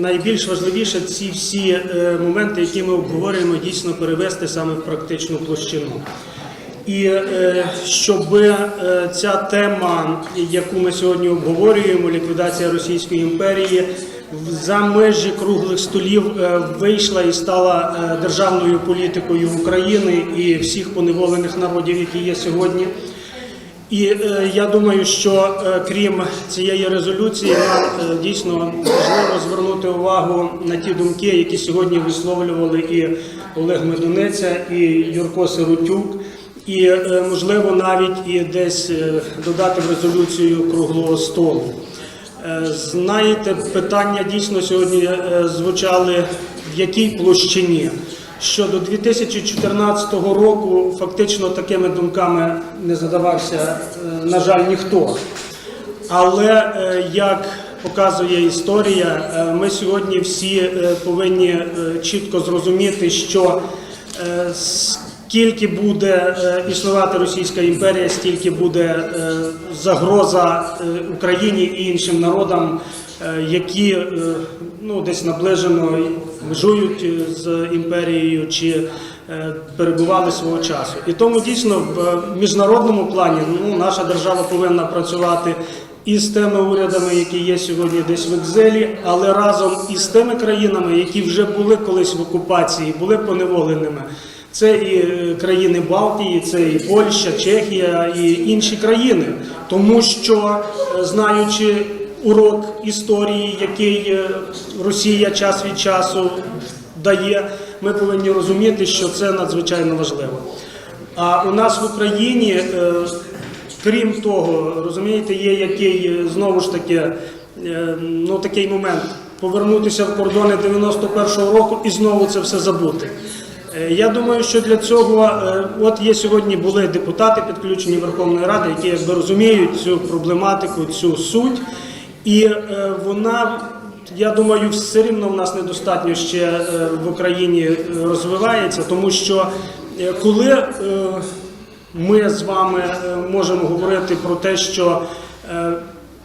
найбільш важливіше ці всі е, моменти, які ми обговорюємо, дійсно перевести саме в практичну площину. І е, щоб е, ця тема, яку ми сьогодні обговорюємо, ліквідація Російської імперії, за межі круглих столів вийшла і стала державною політикою України і всіх поневолених народів, які є сьогодні. І е, я думаю, що е, крім цієї резолюції, е, дійсно важливо звернути увагу на ті думки, які сьогодні висловлювали і Олег Медунеця, і Юрко Сиротюк, і е, можливо навіть і десь е, додати в резолюцію круглого столу. Е, Знаєте, питання дійсно сьогодні е, звучали в якій площині. Що до 2014 року фактично такими думками не задавався, е, на жаль, ніхто. Але е, як показує історія, е, ми сьогодні всі повинні чітко зрозуміти, що скільки буде існувати Російська імперія, стільки буде загроза Україні і іншим народам, які ну, десь наближено межують е, з імперією чи е, перебували свого часу. І тому дійсно в міжнародному плані ну, наша держава повинна працювати і з тими урядами, які є сьогодні десь в екзилі, але разом із тими країнами, які вже були колись в окупації, були поневоленими. Це і е, країни Балтії, це і Польща, Чехія і інші країни, тому що е, знаючи урок історії, який е, Росія час від часу дає, ми повинні розуміти, що це надзвичайно важливо. А у нас в Україні, е, крім того, розумієте, є який е, знову ж таки ну, такий момент повернутися в кордони 91-го року і знову це все забути. Я думаю, що для цього от є сьогодні були депутати підключені Верховної Ради, які якби розуміють цю проблематику, цю суть, і е, вона. Я думаю, все рівно в нас недостатньо ще е, в Україні е, розвивається, тому що е, коли е, ми з вами е, можемо говорити про те, що е,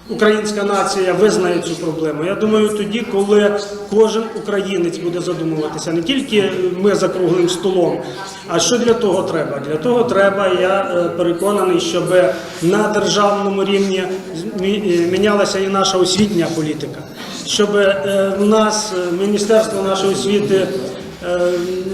українська нація визнає цю проблему. Я думаю, тоді, коли кожен українець буде задумуватися, не тільки ми за круглим столом, а що для того треба? Для того треба, я е, переконаний, щоб на державному рівні е, мінялася і наша освітня політика, щоб е, в нас Міністерство нашої освіти. Е,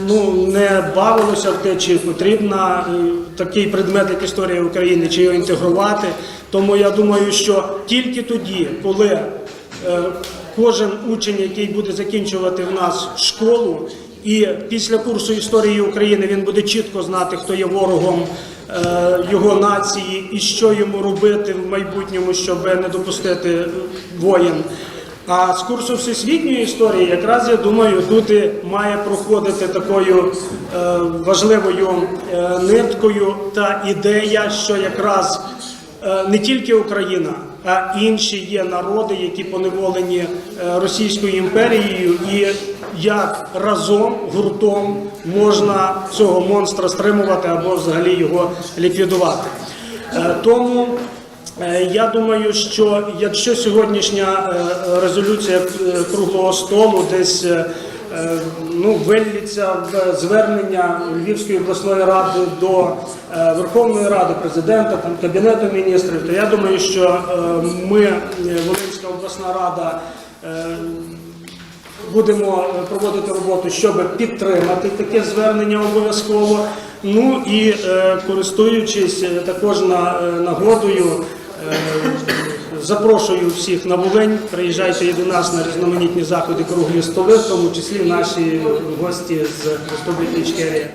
ну, не бавилося в те, чи потрібна е, такий предмет, як історія України, чи його інтегрувати. Тому я думаю, що тільки тоді, коли е, кожен учень, який буде закінчувати в нас школу, і після курсу історії України він буде чітко знати, хто є ворогом його нації і що йому робити в майбутньому, щоб не допустити воєн. А з курсу всесвітньої історії, якраз я думаю, тут має проходити такою е, важливою е, ниткою та ідея, що якраз е, не тільки Україна, а інші є народи, які поневолені е, Російською імперією, і як разом гуртом можна цього монстра стримувати або взагалі його ліквідувати. Е, Тому Я думаю, що якщо сьогоднішня е, резолюція е, круглого столу десь е, е, ну, виллється в звернення Львівської обласної ради до е, Верховної Ради, президента, там, Кабінету міністрів, то я думаю, що е, ми, е, Волинська обласна рада, е, будемо е, проводити роботу, щоб підтримати таке звернення обов'язково. Ну і е, користуючись е, також е, нагодою, е, запрошую всіх на Волинь. Приїжджайте до нас на різноманітні заходи круглі столи, в тому числі наші гості з Республіки Ічкерія.